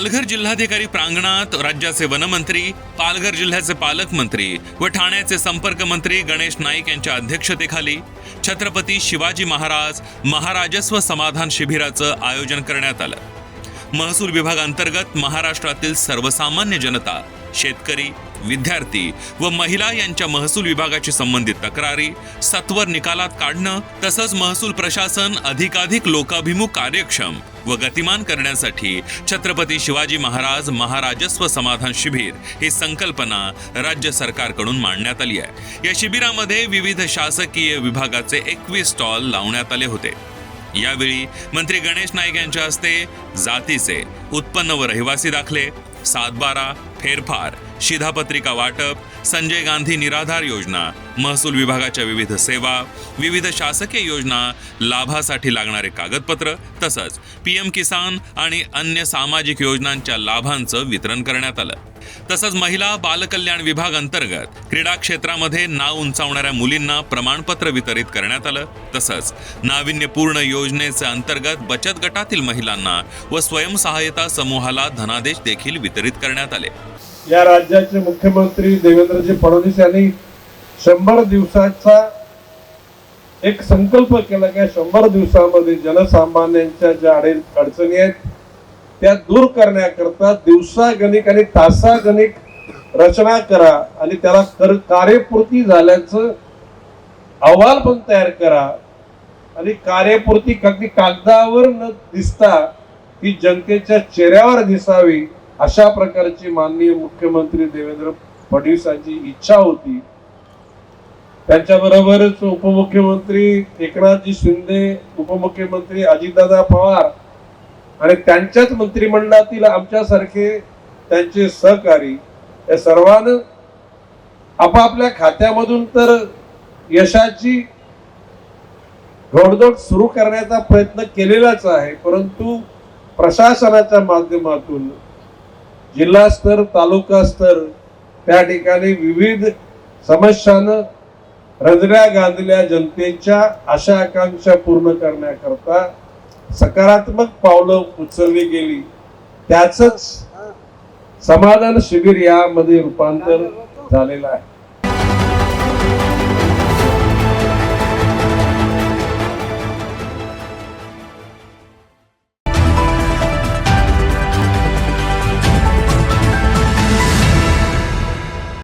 पालघर जिल्हाधिकारी प्रांगणात राज्याचे वनमंत्री पालघर जिल्ह्याचे पालकमंत्री व ठाण्याचे संपर्क मंत्री गणेश नाईक यांच्या अध्यक्षतेखाली छत्रपती शिवाजी महाराज महाराजस्व समाधान शिबिराचं आयोजन करण्यात आलं. महसूल विभागांतर्गत महाराष्ट्रातील सर्वसामान्य जनता शेतकरी विद्यार्थी व महिला यांच्या महसूल विभागाशी संबंधित तक्रारी सत्वर निकालात काढणं तसंच महसूल प्रशासन अधिकाधिक लोकाभिमुख कार्यक्षम व गतिमान करण्यासाठी छत्रपती शिवाजी महाराज महाराजस्व समाधान शिबिर ही संकल्पना राज्य सरकारकडून मांडण्यात आली आहे. या शिबिरामध्ये विविध शासकीय विभागाचे एकवीस स्टॉल लावण्यात आले होते. यावेळी मंत्री गणेश नाईक यांच्या हस्ते जातीचे उत्पन्न व रहिवासी दाखले सातबारा फेरफार शिधापत्रिका वाटप संजय गांधी निराधार योजना महसूल विभागाच्या विविध सेवा विविध शासकीय योजना लाभासाठी लागणारे कागदपत्र तसंच पी एम किसान आणि अन्य सामाजिक योजनांच्या लाभांचं वितरण करण्यात आलं. तसंच महिला बालकल्याण विभाग अंतर्गत क्रीडा क्षेत्रामध्ये नाव उंचावणाऱ्या मुलींना प्रमाणपत्र वितरित करण्यात आलं. तसंच नाविन्यपूर्ण योजनेचे अंतर्गत बचत गटातील महिलांना व स्वयंसहायता समूहाला धनादेश देखील वितरित करण्यात आले. या राज्याचे मुख्यमंत्री देवेंद्रजी फडणवीस यांनी शंभर दिवसाचा एक संकल्प केला की शंभर दिवसामध्ये जनसामान्यांच्या ज्या अडे अडचणी आहेत त्या दूर करण्याकरता दिवसागणिक आणि तासागणिक रचना करा आणि त्याला कर कार्यपूर्ती झाल्याचं अहवाल पण तयार करा. आणि कार्यपूर्ती अगदी कागदावर न दिसता ती जनतेच्या चेहऱ्यावर दिसावी. अशा प्रकारची माननीय मुख्यमंत्री देवेंद्र फडणवीसांची इच्छा होती. त्यांच्याबरोबरच उपमुख्यमंत्री एकनाथजी शिंदे उपमुख्यमंत्री अजितदादा पवार आणि त्यांच्याच मंत्रिमंडळातील आमच्यासारखे त्यांचे सहकारी या सर्वांना आपापल्या खात्यामधून तर यशाची घोडदौड सुरू करण्याचा प्रयत्न केलेलाच आहे परंतु प्रशासनाच्या माध्यमातून जिल्हास्तर तालुकास्तर त्या ठिकाणी विविध समस्यानं रंजल्या गांधल्या जनतेच्या आशा आकांक्षा पूर्ण करण्याकरता सकारात्मक पावलं उचलली गेली. त्याच समाधान शिबिर यामध्ये रूपांतर झालेलं आहे.